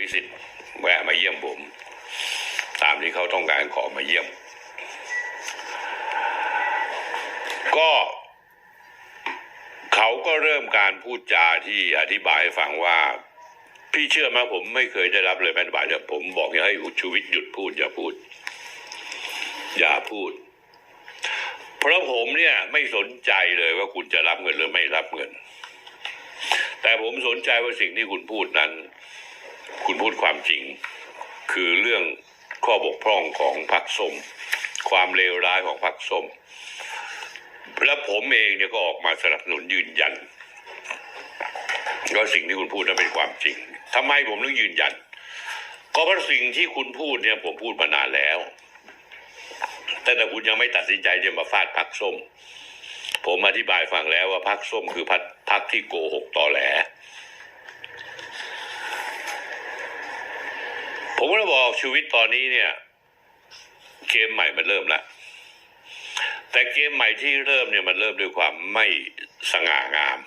วิสิทธิ์แวะมาเยี่ยมผม ตามที่เขาต้องการขอมาเยี่ยม ก็เขาก็เริ่มการพูดจาที่อธิบายให้ฟังว่า พี่เชื่อไหมผมไม่เคยได้รับเลยแม้แต่บาทเดียวผมบอกอย่าให้ชูวิทย์หยุดพูดอย่าพูด อย่าพูด เพราะผมเนี่ยไม่สนใจเลยว่าคุณจะรับเงินหรือไม่รับเงิน แต่ผมสนใจว่าสิ่งที่คุณพูดนั้น คุณพูดความจริง คือเรื่องข้อบกพร่องของพรรคส้ม ความเลวร้ายของพรรคส้ม และผมเองเนี่ยก็ออกมาสนับสนุนยืนยันว่าสิ่งที่คุณพูดนั้นเป็นความจริงทำไมผมต้องยืนยัน ก็เพราะสิ่งที่คุณพูดเนี่ยผมพูดมานานแล้ว แต่แต่คุณยังไม่ตัดสินใจจะมาฟาดพักส้ม ผมอธิบายฟังแล้วว่าพักส้มคือพักพักที่โกหกตอแหล ผมก็บอกชีวิตตอนนี้เนี่ย เกมใหม่มันเริ่มแล้วแต่เกมใหม่ที่เริ่มเนี่ยมันเริ่มด้วยความไม่สง่างาม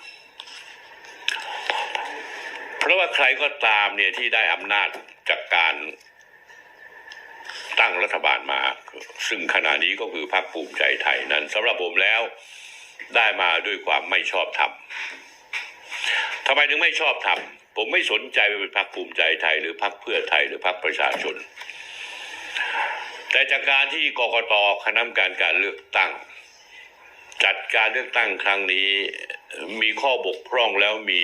เพราะว่าใครก็ตามเนี่ยที่ได้อำนาจจากการตั้งรัฐบาลมา ซึ่งขณะนี้ก็คือพรรคภูมิใจไทยนั้นสำหรับผมแล้วได้มาด้วยความไม่ชอบธรรมทำไมถึงไม่ชอบธรรม ผมไม่สนใจว่าเป็นพรรคภูมิใจไทย หรือพรรคเพื่อไทยหรือพรรคประชาชน แต่จากการที่กกตคณะกรรมการการเลือกตั้ง จัดการเลือกตั้งครั้งนี้ มีข้อบกพร่องแล้วมี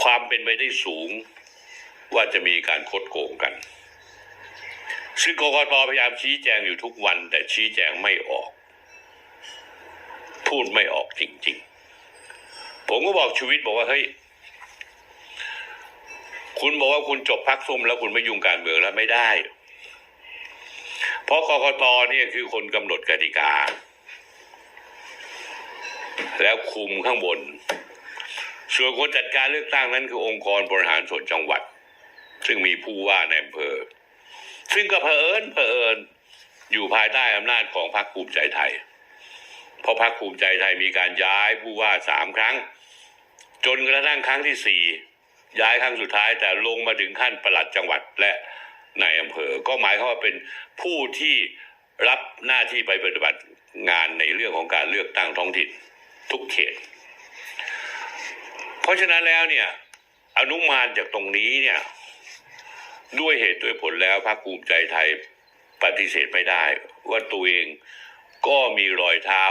ความเป็นไปได้สูงว่าจะมีการคดโกงกัน ซึ่งกกตพยายามชี้แจงอยู่ทุกวัน แต่ชี้แจงไม่ออก พูดไม่ออกจริง ๆ ผมก็บอกชูวิทย์บอกว่าเฮ้ย คุณบอกว่าคุณจบพักส้มแล้วคุณไม่ยุ่งการเมืองแล้วไม่ได้ เพราะกกตเนี่ยคือคนกำหนดกติกา แล้วคุมข้างบน ส่วนคนจัดการเลือกตั้งนั้นคือองค์กรบริหารส่วนจังหวัด ซึ่งมีผู้ว่าในอำเภอ ซึ่งก็เผอิญเผอิญอยู่ภายใต้อำนาจของพรรคภูมิใจไทย เพราะพรรคภูมิใจไทยมีการย้ายผู้ว่าสามครั้ง จนกระทั่งครั้งที่สี่ ย้ายครั้งสุดท้ายแต่ลงมาถึงขั้นประหลัดจังหวัดและนายอำเภอ ก็หมายความว่าเป็นผู้ที่รับหน้าที่ไปปฏิบัติงานในเรื่องของการเลือกตั้งท้องถิ่นทุกเขต เพราะฉะนั้นแล้วเนี่ยอนุมานจากตรงนี้เนี่ยด้วยเหตุด้วยผลแล้วพรรคภูมิใจไทยปฏิเสธไม่ได้ ว่าตัวเองก็มีรอยเท้า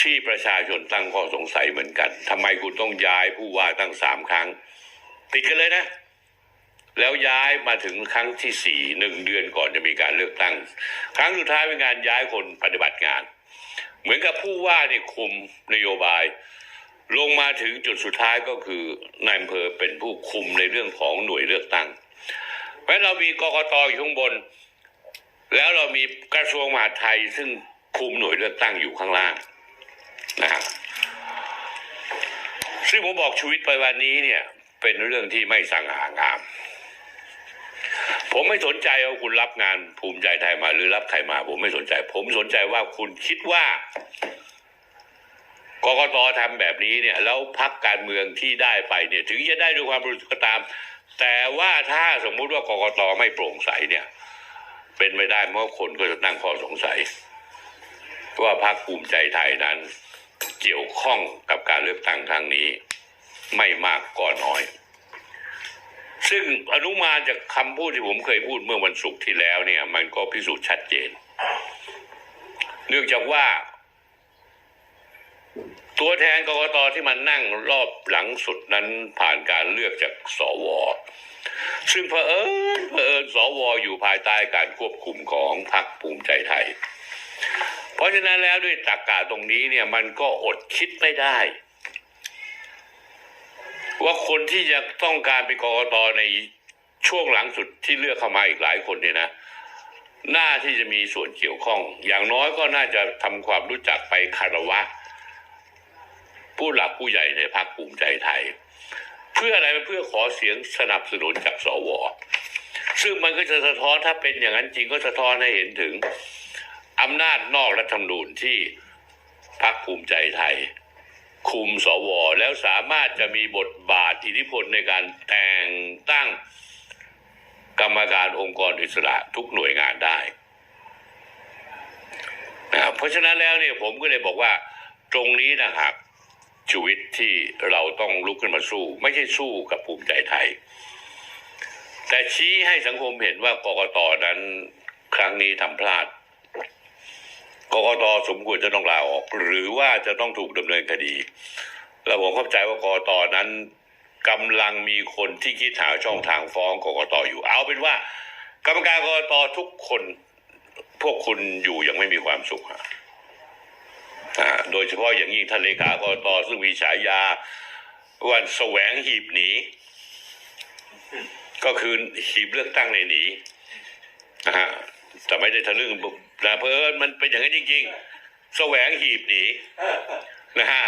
ที่ประชาชนตั้งข้อสงสัยเหมือนกันทำไมคุณต้องย้ายผู้ว่าตั้งสามครั้ง ติดกันเลยนะ แล้วย้ายมาถึงครั้งที่สี่หนึ่งเดือนก่อนจะมีการเลือกตั้ง ครั้งสุดท้ายเป็นการย้ายคนปฏิบัติงาน เหมือนกับผู้ว่าเนี่ยคุมนโยบาย ลงมาถึงจุดสุดท้ายก็คือนายอำเภอเป็นผู้คุมในเรื่องของหน่วยเลือกตั้งเพราะเรามีกกตอยู่ข้างบน แล้วเรามีกระทรวงมหาดไทยซึ่งคุมหน่วยเลือกตั้งอยู่ข้างล่างนะครับซึ่งผมบอกชีวิตไปวันนี้เนี่ย เป็นเรื่องที่ไม่สง่างาม ผมไม่สนใจว่าคุณรับงานภูมิใจไทยมาหรือรับใครมา ผมไม่สนใจ ผมสนใจว่าคุณคิดว่ากกตทำแบบนี้เนี่ย แล้วพักการเมืองที่ได้ไปเนี่ย ถึงจะได้ด้วยความบริสุทธิ์ก็ตาม แต่ว่าถ้าสมมุติว่ากกตไม่โปร่งใสเนี่ย เป็นไม่ได้เมื่อคนก็จะตั้งข้อสงสัย ว่าพรรคภูมิใจไทยนั้น เกี่ยวข้องกับการเลือกตั้งครั้งนี้ ไม่มากก็น้อย ซึ่งอนุมาจากคำพูดที่ผมเคยพูดเมื่อวันศุกร์ที่แล้วเนี่ย มันก็พิสูจน์ชัดเจน เนื่องจากว่า ตัวแทนกรกตที่มันนั่งรอบหลังสุดนั้นผ่านการเลือกจากสวซึ่งเผอิญเผอิญสวอยู่ภายใต้การควบคุมของพรรคภูมิใจไทย เพราะฉะนั้นแล้วด้วยตรรกะตรงนี้เนี่ยมันก็อดคิดไม่ได้ ว่าคนที่จะต้องการเป็นกกตในช่วงหลังสุดที่เลือกเข้ามาอีกหลายคนเนี่ยนะน่าที่จะมีส่วนเกี่ยวข้อง อย่างน้อยก็น่าจะทำความรู้จักไปคารวะ ผู้หลักผู้ใหญ่ในพรรคภูมิใจไทย เพื่ออะไรเพื่อขอเสียงสนับสนุนจากสวซึ่งมันก็จะสะท้อนถ้าเป็นอย่างนั้นจริงก็สะท้อนให้เห็นถึงอำนาจนอกรัฐธรรมนูญที่พรรคภูมิใจไทย คุมสว แล้วสามารถจะมีบทบาทอิทธิพลในการแต่งตั้งกรรมการองค์กรอิสระทุกหน่วยงานได้นะเพราะฉะนั้นแล้วเนี่ยผมก็เลยบอกว่า ตรงนี้นะครับชีวิตที่เราต้องลุกขึ้นมาสู้ ไม่ใช่สู้กับภูมิใจไทย แต่ชี้ให้สังคมเห็นว่ากกตนั้นครั้งนี้ทำพลาด กกตสมควรจะต้องลาออก หรือว่าจะต้องถูกดำเนินคดี แล้วผมเข้าใจว่ากกตนั้นกำลังมีคนที่คิดหาช่องทางฟ้องกกตอยู่ เอาเป็นว่า กรรมการกกตทุกคนพวกคุณอยู่ยังไม่มีความสุขอะอ่าโดยเฉพาะอย่างยิ่งท่านเลขากกตซึ่งมีฉายาวันแสวงหีบหนี ก็คือหีบเลือกตั้งในหนีนะฮะแต่ไม่ได้ทะลึ่ง นะเพอิญมันเป็นอย่างนั้นจริง ๆ แสวงหีบหนีนะฮะ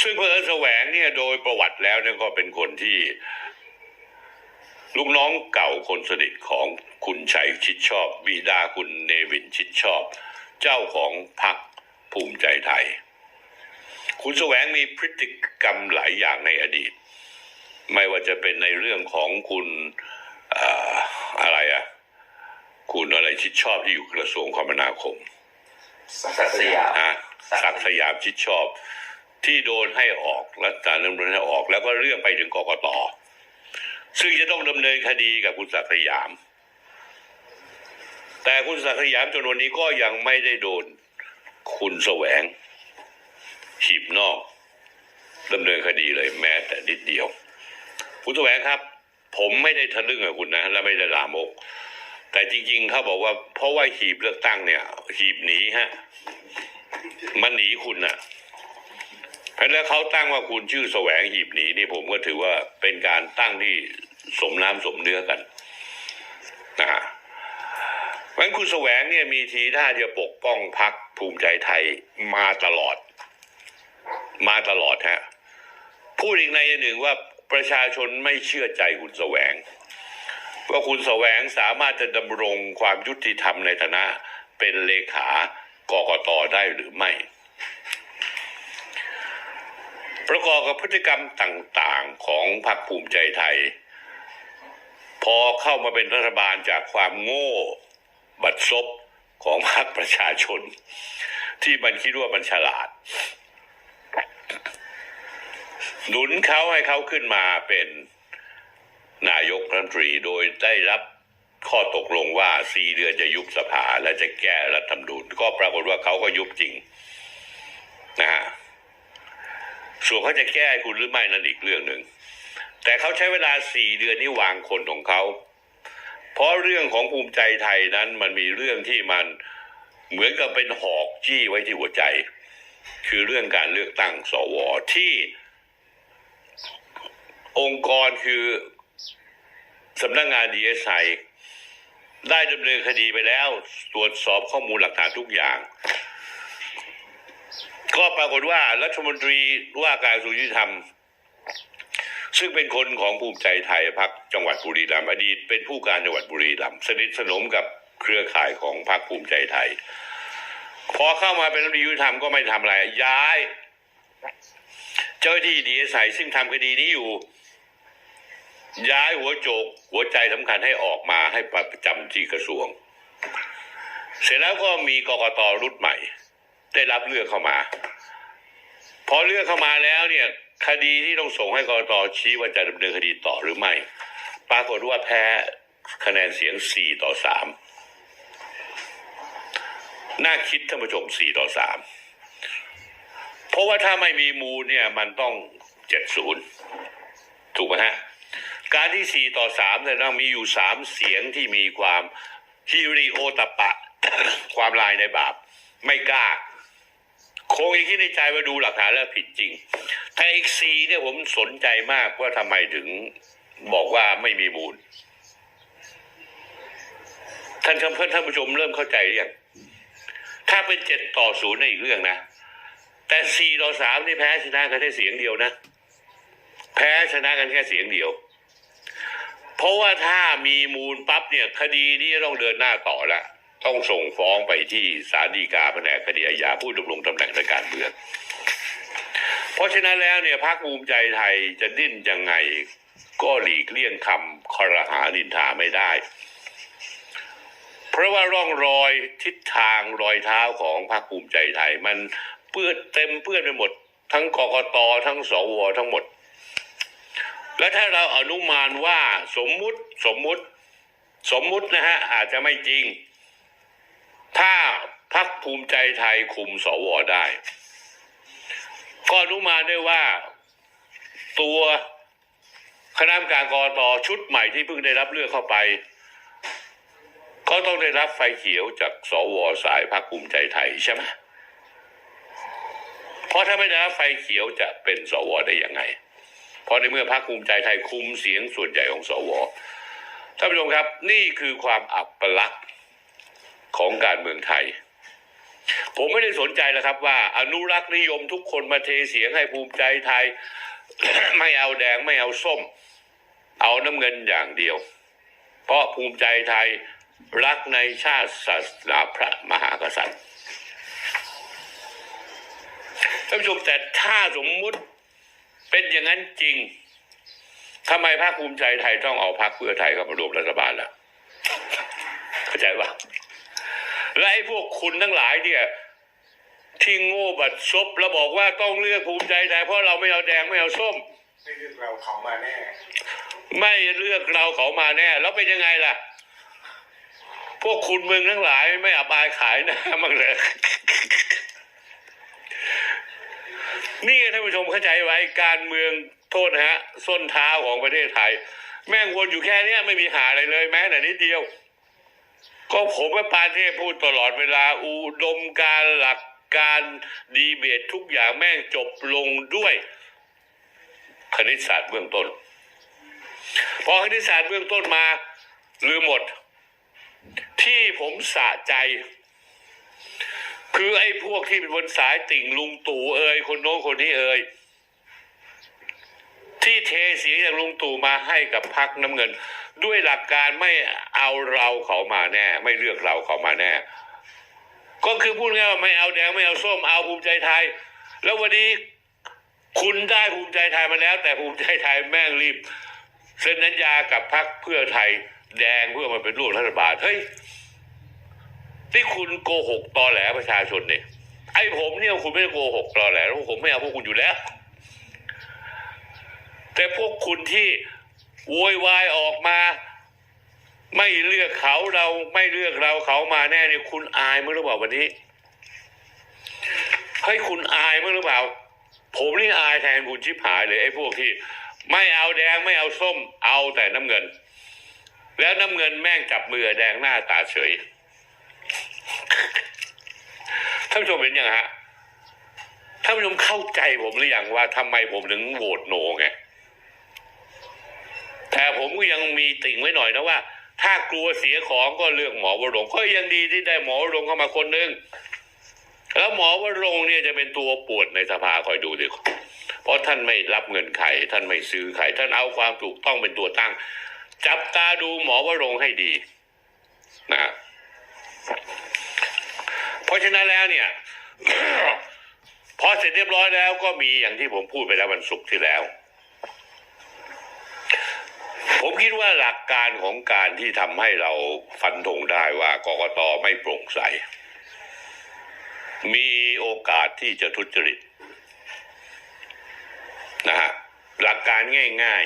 ซึ่งเพอิญแสวงเนี่ยโดยประวัติแล้วเนี่ยก็เป็นคนที่ ลูกน้องเก่าคนสนิทของคุณชัยชิดชอบบิดาคุณเนวินชิดชอบ เจ้าของพรรคภูมิใจไทย คุณแสวงมีพฤติกรรมหลายอย่างในอดีต ไม่ว่าจะเป็นในเรื่องของคุณอออะไรอะ คุณอะไรชิดชอบที่อยู่กระทรวงคมนาคมศักดิ์สยามฮะศักดิ์สยามชิดชอบ ที่โดนให้ออกและการดำเนินให้ออก แล้วก็เรื่องไปถึงกกตซึ่งจะต้องดำเนินคดีกับคุณศักดิ์สยาม แต่คุณศักดิ์สยามจนวันนี้ก็ยังไม่ได้โดน คุณแสวงหีบนอกดำเนินคดีเลยแม้แต่นิดเดียว คุณแสวงครับ ผมไม่ได้ทะลึ่งกับคุณนะ และไม่ได้ลามก แต่จริงๆเขาบอกว่า เพราะว่าหีบเลือกตั้งเนี่ย หีบหนีฮะ มันหนีคุณน่ะเพราะแล้วเขาตั้งว่าคุณชื่อแสวงหีบหนีนี่ผมก็ถือว่าเป็นการตั้งที่สมน้ำสมเนื้อกันนะฮะเพราะฉะนั้นคุณแสวงเนี่ยมีทีท่าจะปกป้องพักภูมิใจไทยมาตลอด มาตลอดฮะพูดอีกในหนึ่งว่าประชาชนไม่เชื่อใจคุณแสวง ว่าคุณแสวงสามารถจะดำรงความยุติธรรมในฐานะเป็นเลขากกตได้หรือไม่ ประกอบกับพฤติกรรมต่างๆของพรรคภูมิใจไทย พอเข้ามาเป็นรัฐบาลจากความโง่ บัดซบของพรรคประชาชน ที่มันคิดว่ามันฉลาด หนุนเขาให้เขาขึ้นมาเป็น นายกรัฐมนตรีโดยได้รับข้อตกลงว่าสี่เดือนจะยุบสภาและจะแก้รัฐธรรมนูญก็ปรากฏว่าเขาก็ยุบจริงนะฮะส่วนเขาจะแก้คุณหรือไม่นั่นอีกเรื่องหนึ่งแต่เขาใช้เวลาสี่เดือนนี้วางคนของเขา เพราะเรื่องของภูมิใจไทยนั้นมันมีเรื่องที่มันเหมือนกับเป็นหอกจี้ไว้ที่หัวใจ คือเรื่องการเลือกตั้งสวที่องค์กรคือ สำนักงงานดีเอสไอได้ดำเนินคดีไปแล้ว ตรวจสอบข้อมูลหลักฐานทุกอย่าง ก็ปรากฏว่ารัฐมนตรีว่าการกระทรวงยุติธรรม ซึ่งเป็นคนของภูมิใจไทยพักจังหวัดบุรีรัมย์อดีต เป็นผู้การจังหวัดบุรีรัมย์สนิทสนมกับเครือข่ายของพรรคภูมิใจไทย พอเข้ามาเป็นรัฐมนตรียุติธรรมก็ไม่ทำอะไร ย้าย เจ้าหน้าที่ดีเอสไอซึ่งทำคดีนี้อยู่ ย้ายหัวโจกหัวใจสำคัญให้ออกมาให้ประจำที่กระทรวง เสร็จแล้วก็มีกกตรุ่นใหม่ ได้รับเลือกเข้ามา พอเลือกเข้ามาแล้วเนี่ยคดีที่ต้องส่งให้กรกตชี้ว่าจะดำเนินคดีต่อหรือไม่ ปรากฏว่าแพ้คะแนนเสียง 4 ต่อ 3 น่าคิดท่านผู้ชม 4 ต่อ 3 เพราะว่าถ้าไม่มีมูลเนี่ยมันต้อง 70 ถูกไหมฮะ การที่ 4 ต่อ3เนี่ยต้องมีอยู่ 3 เสียงที่มีความฮิริโอตปปะความลายในบาป ไม่กล้าคงยังคิดในใจว่าดูหลักฐานแล้วผิดจริง แต่อีกซีเนี่ยผมสนใจมากว่าทำไมถึงบอกว่าไม่มีมูล ท่านคำเพื่อนท่านผู้ชมเริ่มเข้าใจหรือยังถ้าเป็นเจ็ดต่อศูนย์ในอีกเรื่องนะ แต่สี่ต่อสามนี่แพ้ชนะกันแค่เสียงเดียวนะ แพ้ชนะกันแค่เสียงเดียว เพราะว่าถ้ามีมูลปั๊บเนี่ยคดีนี้ต้องเดินหน้าต่อละต้องส่งฟ้องไปที่ศาลฎีกาแผนกคดีอาญาผู้ดำรงตำแหน่งทางการเมืองเพราะฉะนั้นแล้วเนี่ยพรรคภูมิใจไทยจะดิ้นยังไงก็หลีกเลี่ยงคำคอรหานินทาไม่ได้ เพราะว่าร่องรอยทิศทางรอยเท้าของพรรคภูมิใจไทย มันเปื้อนเต็มเปื้อนไปหมด ทั้งกกตทั้งสวทั้งหมด และถ้าเราอนุมานว่าสมมุติสมมุติสมมุตินะฮะอาจจะไม่จริง ถ้าพรรคภูมิใจไทยคุมสวได้ ก็อนุมานได้ว่าตัวคณะกรรมการกรตชุดใหม่ที่เพิ่งได้รับเลือกเข้าไป ก็ต้องได้รับไฟเขียวจากสวสายพรรคภูมิใจไทยใช่ไหมเพราะถ้าไม่ได้รับไฟเขียวจะเป็นสวได้ยังไง เพราะในเมื่อพรรคภูมิใจไทยคุมเสียงส่วนใหญ่ของสวท่านผู้ชมครับนี่คือความอับปลักษณ์ของการเมืองไทย ผมไม่ได้สนใจแล้วครับว่า อนุรักษ์นิยมทุกคนมาเทเสียงให้ภูมิใจไทย ไม่เอาแดงไม่เอาส้ม เอาน้ำเงินอย่างเดียว เพราะภูมิใจไทยรักในชาติศาสนาพระมหากษัตริย์ท่านผู้ชมแต่ถ้าสมมุติ เป็นอย่างนั้นจริงทำไมพรรคภูมิใจไทยต้องเอาพรรคเพื่อไทยเข้ามารวมรัฐบาลล่ะเข้าใจปะและไอ้พวกคุณทั้งหลายเนี่ยที่โง่บัดซบแล้วบอกว่าต้องเลือกภูมิใจไทยเพราะเราไม่เอาแดงไม่เอาส้ม ไม่เลือกเราเขามาแน่ ไม่เลือกเราเขามาแน่ แล้วเป็นยังไงล่ะ พวกคุณมึงทั้งหลายไม่อับอายขายหน้ามั้างเลย นี่ท่านผู้ชมเข้าใจไว้การเมืองโทษนะฮะส้นเท้าของประเทศไทย แม่งวนอยู่แค่เนี้ยไม่มีหาอะไรเลยแม้แต่นิดเดียว ก็ผมกับปาเทพพูดตลอดเวลาอุดมการหลักการดีเบตทุกอย่างแม่งจบลงด้วย คณิตศาสตร์เบื้องต้น พอคณิตศาสตร์เบื้องต้นมาลืมหมด ที่ผมสะใจ คือไอ้พวกที่เป็นบนสายติ่งลุงตู่เอ่ยคนโน้นคนนี้เอ่ยที่เทเสียงจากลุงตู่มาให้กับพักน้ำเงิน ด้วยหลักการไม่เอาเราเขามาแน่ ไม่เลือกเราเขามาแน่ ก็คือพูดง่ายว่าไม่เอาแดงไม่เอาส้มเอาภูมิใจไทย แล้ววันนี้คุณได้ภูมิใจไทยมาแล้ว แต่ภูมิใจไทยแม่งรีบเซ็นสัญญากับพรรคเพื่อไทยแดงเพื่อมาเป็นร่วมรัฐบาลเฮ้ย นี่คุณโกหกตอแหลประชาชนเนี่ยไอ้ผมเนี่ยคุณไม่ได้โกหกตอแหลแล้วผมไม่เอาพวกคุณอยู่แล้ว แต่พวกคุณที่โวยวายออกมา ไม่เลือกเขาเราไม่เลือกเราเขามาแน่เนี่ยคุณอายมั้งหรือเปล่าวันนี้เฮ้ยคุณอายมั้งหรือเปล่า ผมนี่อายแทนคุณชิบหายเลยไอ้พวกที่ ไม่เอาแดงไม่เอาส้ม เอาแต่น้ำเงิน แล้วน้ำเงินแม่งจับมือแดงหน้าตาเฉย ท่านผู้ชมเห็นยังฮะท่านผู้ชมเข้าใจผมหรือยังว่าทำไมผมถึงโหวตโนไงแต่ผมก็ยังมีติ่งไว้หน่อยนะว่า ถ้ากลัวเสียของก็เลือกหมอวรงก็ยังดีที่ได้หมอวรงเข้ามาคนหนึ่งแล้วหมอวรงเนี่ยจะเป็นตัวปวดในสภาคอยดูดิเพราะท่านไม่รับเงินใครท่านไม่ซื้อใครท่านเอาความถูกต้องเป็นตัวตั้ง จับตาดูหมอวรงให้ดี นะ เพราะฉะนั้นแล้วเนี่ย พอเสร็จเรียบร้อยแล้วก็มีอย่างที่ผมพูดไปแล้ววันศุกร์ที่แล้ว ผมคิดว่าหลักการของการที่ทำให้เราฟันธงได้ว่ากกตไม่โปร่งใส มีโอกาสที่จะทุจริตนะฮะหลักการง่าย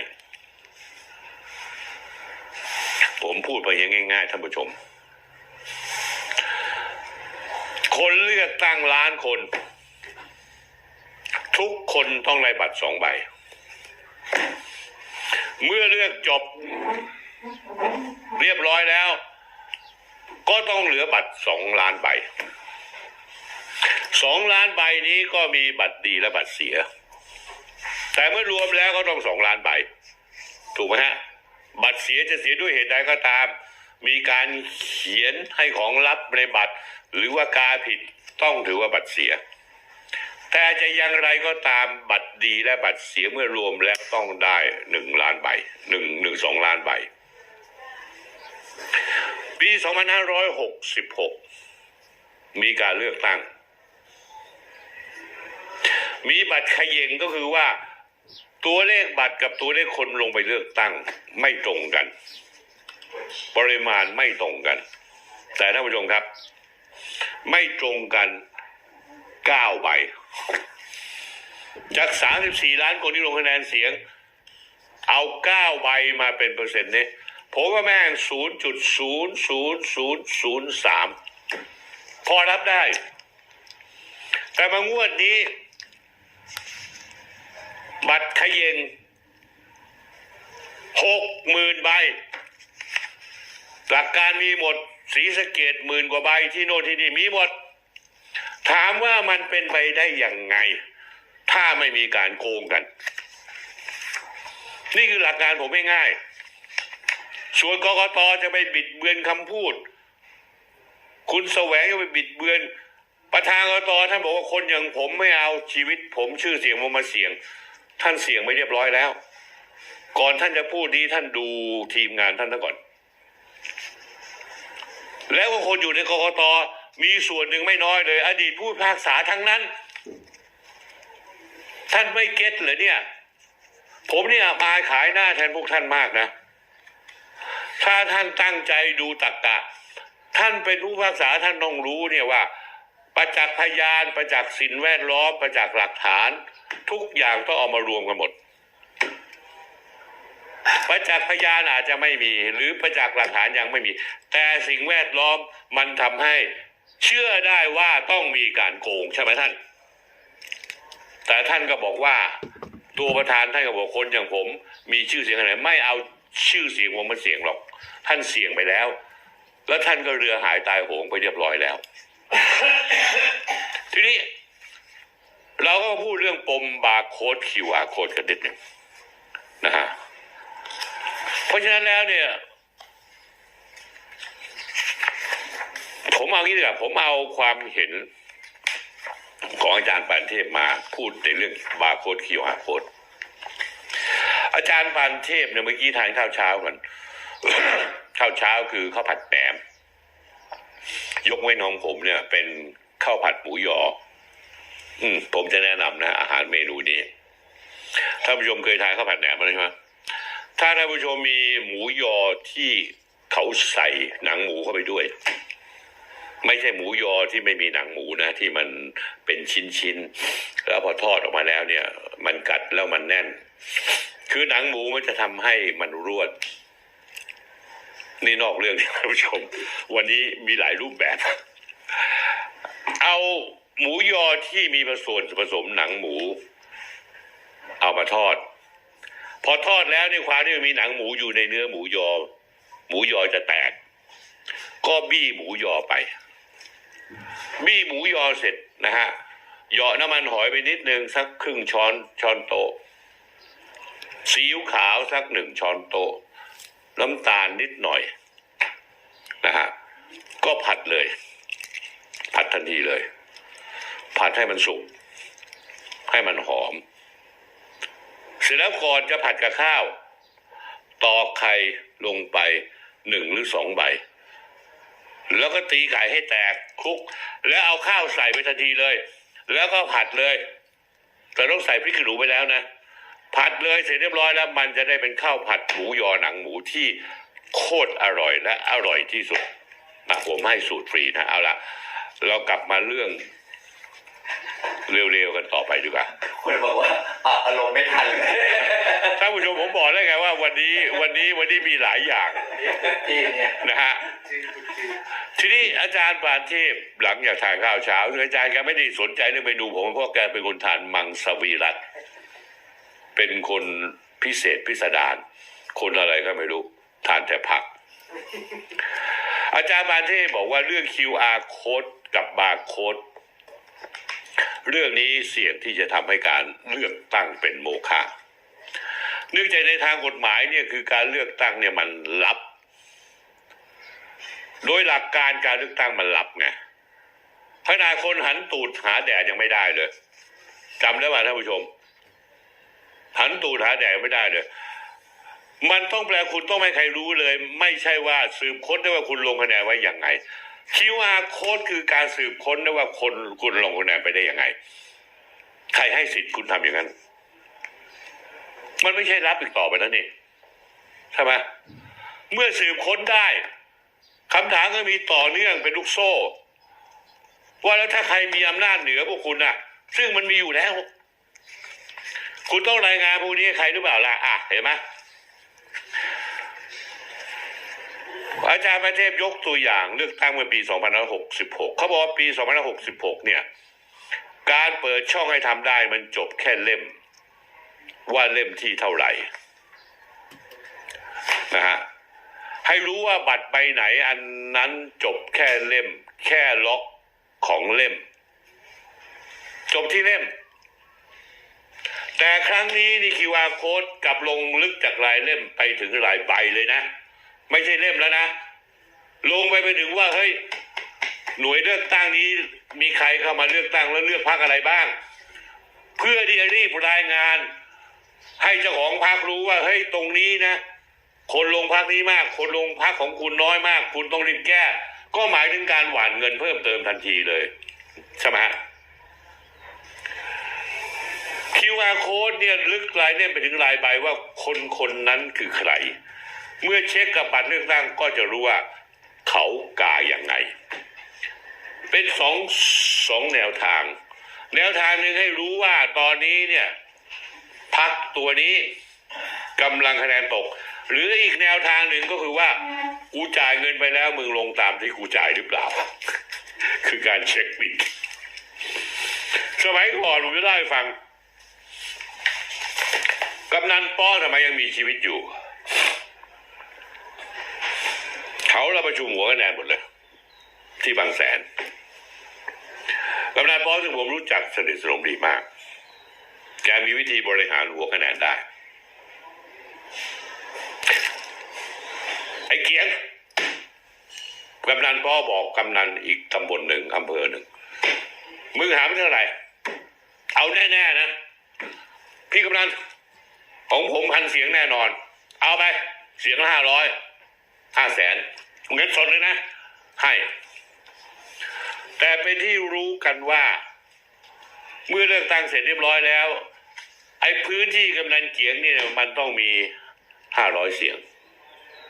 ๆ ผมพูดไปอย่างง่าย ๆ ท่านผู้ชม คนเลือกตั้งล้านคน ทุกคนต้องได้บัตรสองใบ เมื่อเลือกจบ เรียบร้อยแล้ว ก็ต้องเหลือบัตรสองล้านใบสองล้านใบนี้ก็มีบัตรดีและบัตรเสีย แต่เมื่อรวมแล้วก็ต้องสองล้านใบ ถูกไหมฮะ บัตรเสียจะเสียด้วยเหตุใดก็ตาม มีการเขียนให้ของลับในบัตร หรือว่ากาผิดต้องถือว่าบัตรเสีย แต่จะอย่างไรก็ตามบัตรดีและบัตรเสียเมื่อรวมแล้วต้องได้หนึ่งล้านใบหนึ่งหนึ่งสองล้านใบ ปีสองพันห้าร้อยหกสิบหกมีการเลือกตั้ง มีบัตรขยงก็คือว่าตัวเลขบัตรกับตัวเลขคนลงไปเลือกตั้งไม่ตรงกัน ปริมาณไม่ตรงกัน แต่ท่านผู้ชมครับ ไม่ตรงกันเก้าใบ จาก34ล้านคนที่ลงคะแนนเสียง เอาเก้าใบมาเป็นเปอร์เซ็นต์เนี่ยผมว่าแม่ง0.00003พอรับได้ แต่มางวดนี้ บัตรเยงหกหมื่นใบ หลักการมีหมด สีสะเกตหมื่นกว่าใบที่โน่นที่นี่มีหมด ถามว่ามันเป็นไปได้อย่างไง ถ้าไม่มีการโกงกัน นี่คือหลักการผมง่ายๆส่วนกกตจะไปบิดเบือนคำพูด คุณแสวงจะไปบิดเบือน ประธานกกตท่านบอกว่าคนอย่างผมไม่เอาชีวิต ผมชื่อเสียงผมมาเสี่ยง ท่านเสี่ยงไม่เรียบร้อยแล้ว ก่อนท่านจะพูดนี้ท่านดูทีมงานท่านซะก่อน แล้วก็คนอยู่ในกกตมีส่วนหนึ่งไม่น้อยเลย อดีตผู้พิพากษาทั้งนั้น ท่านไม่เก็ตเหรอเนี่ย ผมเนี่ยอายขายหน้าแทนพวกท่านมากนะ ถ้าท่านตั้งใจดูตักกะ ท่านเป็นผู้พิพากษาท่านต้องรู้เนี่ยว่า ประจักษ์พยานประจักษ์สินแวดล้อมประจักษ์หลักฐาน ทุกอย่างต้องเอามารวมกันหมด ประจักษ์พยานอาจจะไม่มี หรือประจักษ์หลักฐานยังไม่มี แต่สิ่งแวดล้อมมันทำให้เชื่อได้ว่าต้องมีการโกงใช่ไหมท่าน แต่ท่านก็บอกว่าตัวประธานท่านก็บอกคนอย่างผม มีชื่อเสียงขนาดไหนไม่เอาชื่อเสียงผมมาเสียงหรอก ท่านเสียงไปแล้ว แล้วท่านก็เรือหายตายโหงไปเรียบร้อยแล้ว ทีนี้ เราก็พูดเรื่องปมบาร์โค้ด QR โค้ดกันนิดหนึ่งนะฮะ เพราะฉะนั้นแล้วเนี่ย ผมเอางี้ดีกว่าผมเอาความเห็นของอาจารย์ปานเทพมาพูดในเรื่องบาร์โค้ด QR โค้ดอาจารย์ปานเทพเนี่ยเมื่อกี้ทานข้าวเช้ากันข้าวเช้าคือข้าวผัดแหนมยกเว้นของผมเนี่ย เป็นข้าวผัดหมูยอ อืม ผมจะแนะนำนะ อาหารเมนูนี้ท่านผู้ชมเคยทานข้าวผัดแหนมมาแล้วใช่ไหม ถ้าท่านผู้ชมมีหมูยอที่เขาใส่หนังหมูเข้าไปด้วย ไม่ใช่หมูยอที่ไม่มีหนังหมูนะที่มันเป็นชิ้นๆแล้วพอทอดออกมาแล้วเนี่ย มันกัดแล้วมันแน่น คือหนังหมูมันจะทำให้มันรวดนี่นอกเรื่องนะท่านผู้ชม วันนี้มีหลายรูปแบบ เอาหมูยอที่มีผสมผสมหนังหมู เอามาทอด พอทอดแล้วในความที่มันมีหนังหมูอยู่ในเนื้อหมูยอ หมูยอจะแตก ก็บี้หมูยอไป บี้หมูยอเสร็จนะฮะหยาะน้ำมันหอยไปนิดนึงสักครึ่งช้อนช้อนโต๊ะซีอิ๊วขาวสักหนึ่งช้อนโต๊ะน้ำตาลนิดหน่อยนะฮะก็ผัดเลย ผัดทันทีเลย ผัดให้มันสุกให้มันหอม สร็จแล้วก่อนจะผัดกับข้าว ตอกไข่ลงไปหนึ่งหรือสองใบ แล้วก็ตีไก่ให้แตกคลุก แล้วเอาข้าวใส่ไปทันทีเลย แล้วก็ผัดเลย แต่ต้องใส่พริกขี้หนูไปแล้วนะ ผัดเลยเสร็จเรียบร้อยแล้ว มันจะได้เป็นข้าวผัดหมูยอหนังหมูที่โคตรอร่อยและอร่อยที่สุดนะผมให้สูตรฟรีนะเอาละเรากลับมาเรื่อง เร็วๆกันต่อไปดีกว่าคุณบอกว่าอะอารมณ์ไม่ทันเลยท่านผู้ชมผมบอกได้ไงว่าวันนี้วันนี้วันนี้มีหลายอย่างที่เนี่ยนะฮะจริงจริงทีนี้อาจารย์ปานเทพหลังจากทานข้าวเช้าคืออาจารย์แกไม่ได้สนใจเรื่องเมนูผมเพราะแกเป็นคนทานมังสวิรัตเป็นคนพิเศษพิสดารคนอะไรก็ไม่รู้ ทานแต่ผัก อาจารย์ปานเทพบอกว่าเรื่อง QR code กับบาร์โค้ด เรื่องนี้เสี่ยงที่จะทำให้การเลือกตั้งเป็นโมฆะเนื่องจากในทางกฎหมายเนี่ยคือการเลือกตั้งเนี่ยมันลับ โดยหลักการการเลือกตั้งมันลับไงขนาดคนหันตูดหาแดดยังไม่ได้เลยจำได้ไหมท่านผู้ชม หันตูดหาแดดไม่ได้เลยมันต้องแปลคุณต้องไม่ให้ใครรู้เลย ไม่ใช่ว่าสืบค้นได้ว่าคุณลงคะแนนไว้อย่างไง QR code คือการสืบค้นได้ว่าคนคุณลงคะแนนไปได้ยังไง ใครให้สิทธิ์คุณทำอย่างนั้น มันไม่ใช่รับอีกต่อไปแล้วนี่ใช่ไหมเมื่อสืบค้นได้คำถามก็มีต่อเนื่องเป็นลูกโซ่ ว่าแล้วถ้าใครมีอำนาจเหนือพวกคุณน่ะ ซึ่งมันมีอยู่แล้ว คุณต้องรายงานพวกนี้ให้ใครหรือเปล่าล่ะอะเห็นไหม อาจารย์ประเทพยกตัวอย่างเลือกตั้งเมื่อปี 2566 เขาบอกว่าปี 2566 เนี่ย การเปิดช่องให้ทำได้มันจบแค่เล่ม ว่าเล่มที่เท่าไหร่นะฮะให้รู้ว่าบัตรใบไหนอันนั้นจบแค่เล่ม แค่ล็อกของเล่ม จบที่เล่ม แต่ครั้งนี้นี่คิวอาโค้ดกลับลงลึกจากลายเล่มไปถึงลายใบเลยนะ ไม่ใช่เล่มแล้วนะ ลงไปไปถึงว่าเฮ้ยหน่วยเลือกตั้งนี้มีใครเข้ามาเลือกตั้งแล้วเลือกพักอะไรบ้าง เพื่อที่จะรีบรายงาน ให้เจ้าของพักรู้ว่าเฮ้ยตรงนี้นะ คนลงพักนี้มาก คนลงพักของคุณน้อยมาก คุณต้องรีบแก้ ก็หมายถึงการหว่านเงินเพิ่มเติมทันทีเลยใช่ไหมฮะ QR code เนี่ยลึกลายเล่มไปถึงลายใบว่าคนคนนั้นคือใคร เมื่อเช็คกับบัตรเลือกตั้งก็จะรู้ว่าเขากาอย่างไง เป็นสองสองแนวทาง แนวทางหนึ่งให้รู้ว่าตอนนี้เนี่ยพักตัวนี้กำลังคะแนนตก หรืออีกแนวทางหนึ่งก็คือว่ากูจ่ายเงินไปแล้วมึงลงตามที่กูจ่ายหรือเปล่า คือการเช็คบิดสมัยก่อนผมจะได้ฟังกำนันป้อทำไมยังมีชีวิตอยู่ เขาเราประชุมหัวคะแนนหมดเลย ที่บางแสนกำนันป้อซึ่งผมรู้จักสนิทสนมดีมาก แกมีวิธีบริหารหัวคะแนนได้ ไอ้เกียงกำนันป้อบอกกำนันอีกตำบลหนึ่งอำเภอหนึ่ง มึงหาไม่เท่าไหร่ เอาแน่ๆนะ พี่กำนัน ของผมพันเสียงแน่นอน เอาไป เสียงห้าร้อยห้าแสน เงินสดเลยนะ ให้ แต่เป็นที่รู้กันว่า เมื่อเลือกตั้งเสร็จเรียบร้อยแล้ว ไอ้พื้นที่กำนันเกียงเนี่ยมันต้องมีห้าร้อยเสียง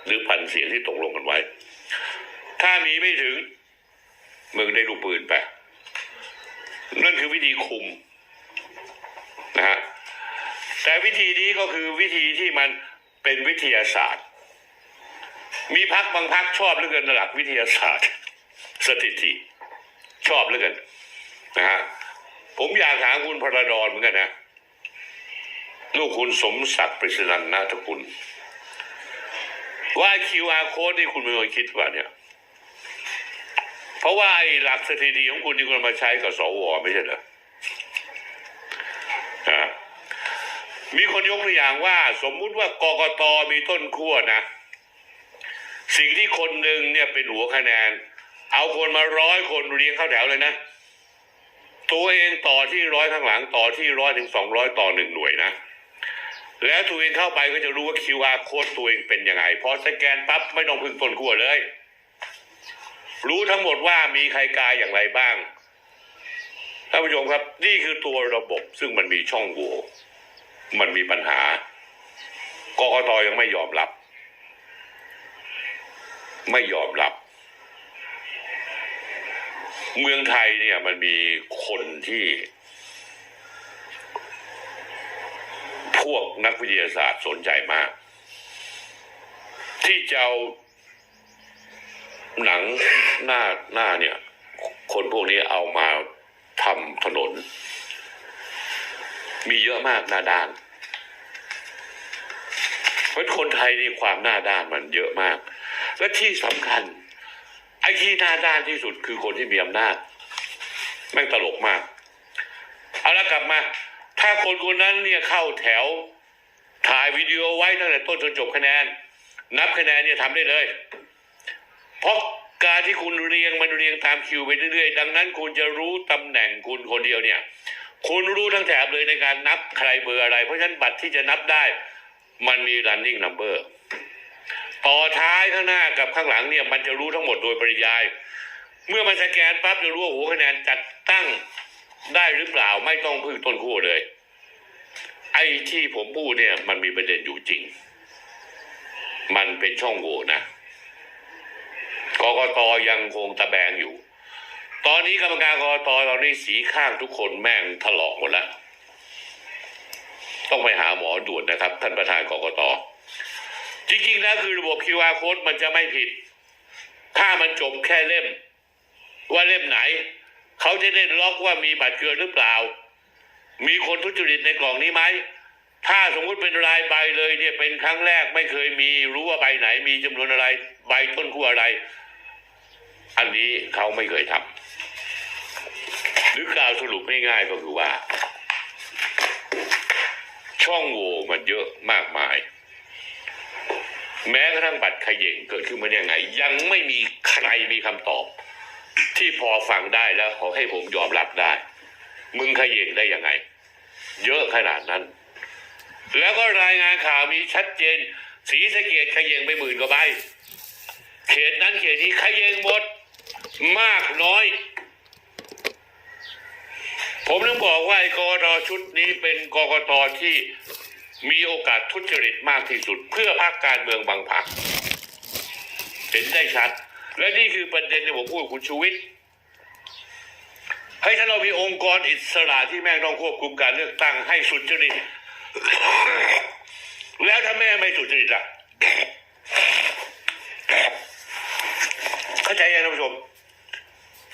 หรือพันเสียงที่ตกลงกันไว้ ถ้ามีไม่ถึงมึงได้ลูกปืนไป นั่นคือวิธีคุมนะฮะแต่วิธีนี้ก็คือวิธีที่มันเป็นวิทยาศาสตร์ มีพักบางพักชอบเหลือเกินหลักวิทยาศาสตร์ สถิติ ชอบเหลือเกินนะฮะผมอยากถามคุณพระดอนเหมือนกันนะลูกคุณสมศักดิ์ปริศนันนาทคุณ ว่า QR code ที่คุณเป็นคนคิดว่าเนี่ย เพราะว่าไอ้หลักสถิติของคุณที่คุณมาใช้กับสวไม่ใช่เหรอฮะมีคนยกตัวอย่างว่า สมมุติว่ากกตมีต้นขั้วนะ สิ่งที่คนหนึ่งเนี่ยเป็นหัวคะแนน เอาคนมาร้อยคนเรียงเข้าแถวเลยนะ ตัวเองต่อที่ร้อยข้างหลังต่อที่ร้อยถึงสองร้อยต่อหนึ่งหน่วยนะ แล้วตัวเองเข้าไปก็จะรู้ว่า QR โค้ดตัวเองเป็นยังไงพอสแกนปั๊บไม่ต้องพึ่งต้นขั้วเลย รู้ทั้งหมดว่ามีใครกายอย่างไรบ้างท่านผู้ชมครับ นี่คือตัวระบบซึ่งมันมีช่องโหว่มันมีปัญหากกตยังไม่ยอมรับ ไม่ยอมรับ เมืองไทยเนี่ยมันมีคนที่ พวกนักวิทยาศาสตร์สนใจมาก ที่จะเอาหนังหน้าหน้าเนี่ย คนพวกนี้เอามาทำถนน มีเยอะมากหน้าด้าน ราะคนไทยนี่ความหน้าด้านมันเยอะมาก และที่สำคัญ ไอ้ที่หน้าด้านที่สุดคือคนที่มีอำนาจแม่งตลกมาก เอาละกลับมา ถ้าคนคนนั้นเนี่ยเข้าแถว ถ่ายวิดีโอไว้ตั้งแต่ต้นจนจบคะแนน นับคะแนนเนี่ยทำได้เลย เพราะการที่คุณเรียงมันเรียงตามคิวไปเรื่อยๆ ดังนั้น คุณจะรู้ตำแหน่งคุณคนเดียวเนี่ย คุณรู้ทั้งแถบเลยในการนับใครเบอร์อะไร เพราะฉะนั้นบัตรที่จะนับได้ มันมี running number ต่อท้ายข้างหน้ากับข้างหลังเนี่ย มันจะรู้ทั้งหมดโดยปริยาย เมื่อมันสแกนปั๊บจะรู้ว่าหัวคะแนนจัดตั้งได้หรือเปล่าไม่ต้องพึ่งต้นขั้วเลย ไอ้ที่ผมพูดเนี่ย มันมีประเด็นอยู่จริง มันเป็นช่องโหว่นะกกตยังคงตะแบงอยู่ ตอนนี้กรรมการกกตตอนนี้สีข้างทุกคนแม่งถลอกหมดแล้ว ต้องไปหาหมอด่วนนะครับ ท่านประธานกกตจริงๆแล้วคือระบบ QR code มันจะไม่ผิด ถ้ามันจบแค่เล่ม ว่าเล่มไหน เขาจะได้ล็อกว่ามีบัตรเกินหรือเปล่า มีคนทุจริตในกล่องนี้ไหมถ้าสมมุติเป็นรายใบเลยเนี่ยเป็นครั้งแรกไม่เคยมีรู้ว่าใบไหน มีจำนวนอะไร ใบต้นขั้วอะไร อันนี้เขาไม่เคยทำหรือกล่าวสรุปง่ายๆก็คือว่า ช่องโหว่มันเยอะมากมาย แม้กระทั่งบัตรขย่งเกิดขึ้นมายังไง ยังไม่มีใครมีคำตอบ ที่พอฟังได้แล้วขอให้ผมยอมรับได้ มึงขย่งได้ยังไง เยอะขนาดนั้น แล้วก็รายงานข่าวมีชัดเจน สีสะเกดขย่งไปหมื่นกว่าใบเขตนั้นเขตนี้ขย่งหมด มากน้อย ผมต้องบอกว่าไอ้กกตชุดนี้เป็นกกตที่มีโอกาสทุจริตมากที่สุด เพื่อพรรคการเมืองบางพรรคเห็นได้ชัด และนี่คือประเด็นที่ผมพูดคุณชูวิทย์ให้ถ้าเรามีองค์กรอิสระที่แม่งต้องควบคุมการเลือกตั้งให้สุจริต แล้วถ้าแม่ไม่สุจริตล่ะเข้าใจยังท่านผู้ชม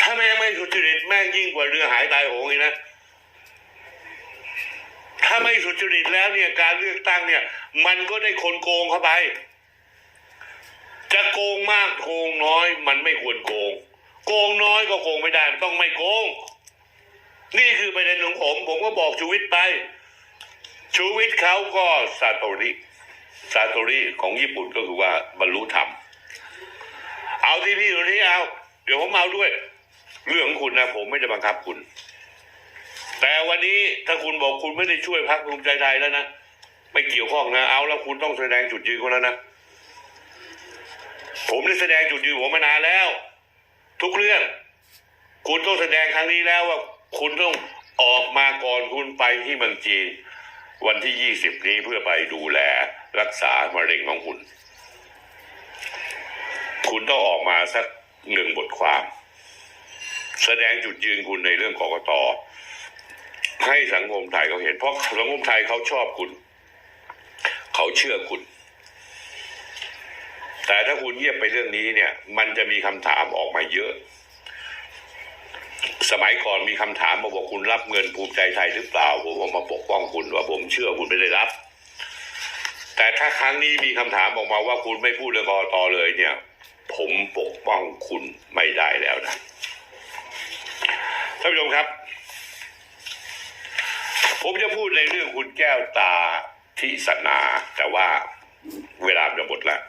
ถ้าแม่ไม่สุจริตแม่งยิ่งกว่าเรือหายตายโหงอีกนะ ถ้าไม่สุจริตแล้วเนี่ยการเลือกตั้งเนี่ย มันก็ได้คนโกงเข้าไป จะโกงมากโกงน้อย มันไม่ควรโกง โกงน้อยก็โกงไม่ได้มันต้องไม่โกง นี่คือประเด็นของผม ผมก็บอกชูวิทย์ไปชูวิทย์เขาก็ซาโตริซาโตริของญี่ปุ่นก็คือว่าบรรลุธรรม เอาที่พี่ตรงนี้เอา เดี๋ยวผมเอาด้วย เรื่องของคุณนะผมไม่ได้บังคับคุณ แต่วันนี้ถ้าคุณบอกคุณไม่ได้ช่วยพรรคภูมิใจไทยแล้วนะไม่เกี่ยวข้องนะเอาแล้วคุณต้องแสดงจุดยืนคุณแล้วนะผมได้แสดงจุดยืนผมมานานแล้ว ทุกเรื่อง คุณต้องแสดงครั้งนี้แล้วว่า คุณต้องออกมาก่อนคุณไปที่เมืองจีน วันที่ยี่สิบนี้เพื่อไปดูแลรักษามะเร็งของคุณ คุณต้องออกมาสักหนึ่งบทความ แสดงจุดยืนคุณในเรื่องกกต ให้สังคมไทยเขาเห็น เพราะสังคมไทยเขาชอบคุณ เขาเชื่อคุณ แต่ถ้าคุณเงียบไปเรื่องนี้เนี่ย มันจะมีคำถามออกมาเยอะ สมัยก่อนมีคำถามมาบอกคุณรับเงินภูมิใจไทยหรือเปล่า ผมออกมาปกป้องคุณว่าผมเชื่อคุณไม่ได้รับ แต่ถ้าครั้งนี้มีคำถามออกมาว่าคุณไม่พูดเรื่องกรตเลยเนี่ย ผมปกป้องคุณไม่ได้แล้วนะท่านผู้ชมครับ ผมจะพูดในเรื่องคุณแก้วตาทิสนา แต่ว่าเวลาจะหมดแล้ว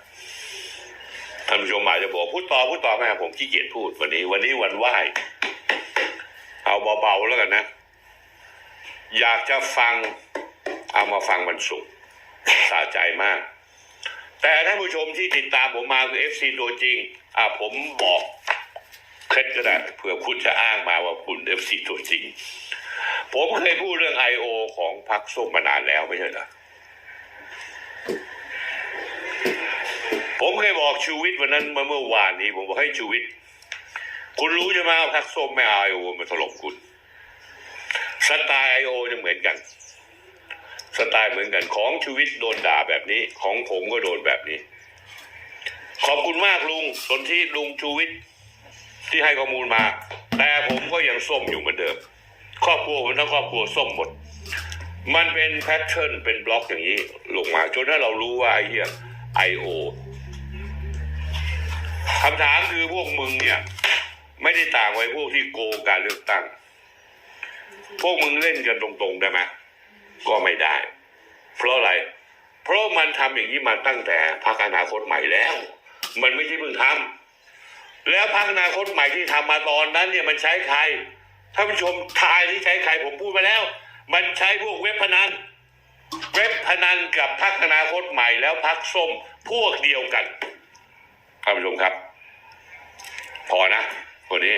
ท่านผู้ชมอาจจะบอกพูดต่อพูดต่อแม่ผมขี้เกียจพูดวันนี้ วันนี้วันไหวเอาเบาๆแล้วกันนะ อยากจะฟังเอามาฟังวันศุกร์สะใจมาก แต่ท่านผู้ชมที่ติดตามผมมาคือเอฟซีตัวจริง อะผมบอกเคล็ดก็ได้เผื่อคุณจะอ้างมาว่าคุณเอฟซีตัวจริง ผมเคยพูดเรื่องไอโอของพรรคส้มมานานแล้วไม่ใช่เหรอผมเคยบอกชูวิทย์วันนั้นเมื่อเมื่อวานนี้ ผมบอกให้ชูวิทย์คุณรู้ใช่ไหมว่าพรรคส้มไม่อาไอโอมาถล่มคุณสไตล์ไอโอจะเหมือนกัน สไตล์เหมือนกันของชูวิทย์โดนด่าแบบนี้ ของผมก็โดนแบบนี้ ขอบคุณมากลุงสนที่ลุงชูวิทย์ที่ให้ข้อมูลมา แต่ผมก็ยังส้มอยู่เหมือนเดิม ครอบครัวผมทั้งครอบครัวส้มหมด มันเป็นแพทเทิร์นเป็นบล็อกอย่างนี้ลงมา จนถ้าเรารู้ว่าไอ้เหี้ยไอโอคำถามคือพวกมึงเนี่ย ไม่ได้ต่างไว้พวกที่โกงการเลือกตั้ง พวกมึงเล่นกันตรงๆได้ไหมก็ไม่ได้ เพราะอะไร เพราะมันทำอย่างนี้มาตั้งแต่พรรคอนาคตใหม่แล้ว มันไม่ใช่เพิ่งทำแล้วพรรคอนาคตใหม่ที่ทำมาตอนนั้นเนี่ยมันใช้ใคร ท่านผู้ชมทายที่ใช้ใครผมพูดไปแล้ว มันใช้พวกเว็บพนัน เว็บพนันกับพักอนาคตใหม่แล้วพักส้มพวกเดียวกันท่านผู้ชมครับ พอนะคนนี้